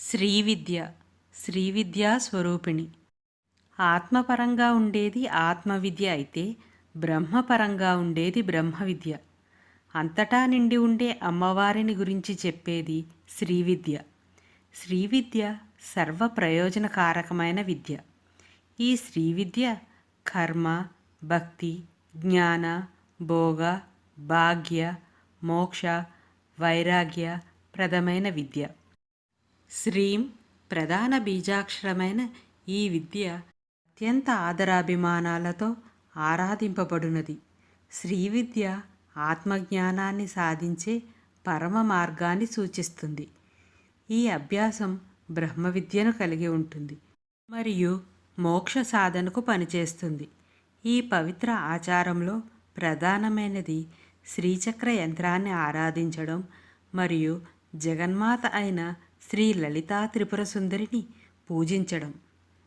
శ్రీవిద్య విద్య విద్యా స్వరూపిణి. ఆత్మపరంగా ఉండేది ఆత్మవిద్య అయితే బ్రహ్మపరంగా ఉండేది బ్రహ్మ విద్య అంతటా నిండి ఉండే అమ్మవారిని గురించి చెప్పేది శ్రీవిద్య. విద్య విద్య సర్వ ప్రయోజనకారకమైన విద్య. ఈ శ్రీవిద్య కర్మ భక్తి జ్ఞాన భోగ భాగ్య మోక్ష వైరాగ్య ప్రదమైన విద్య. శ్రీం ప్రధాన బీజాక్షరమైన ఈ విద్య అత్యంత ఆదరాభిమానాలతో ఆరాధింపబడునది. శ్రీ విద్య ఆత్మజ్ఞానాన్ని సాధించే పరమ మార్గాన్ని సూచిస్తుంది. ఈ అభ్యాసం బ్రహ్మ విద్యను కలిగి ఉంటుంది మరియు మోక్ష సాధనకు పనిచేస్తుంది. ఈ పవిత్ర ఆచారంలో ప్రధానమైనది శ్రీచక్ర యంత్రాన్ని ఆరాధించడం మరియు జగన్మాత అయిన శ్రీ లలితా త్రిపుర సుందరిని పూజించడం.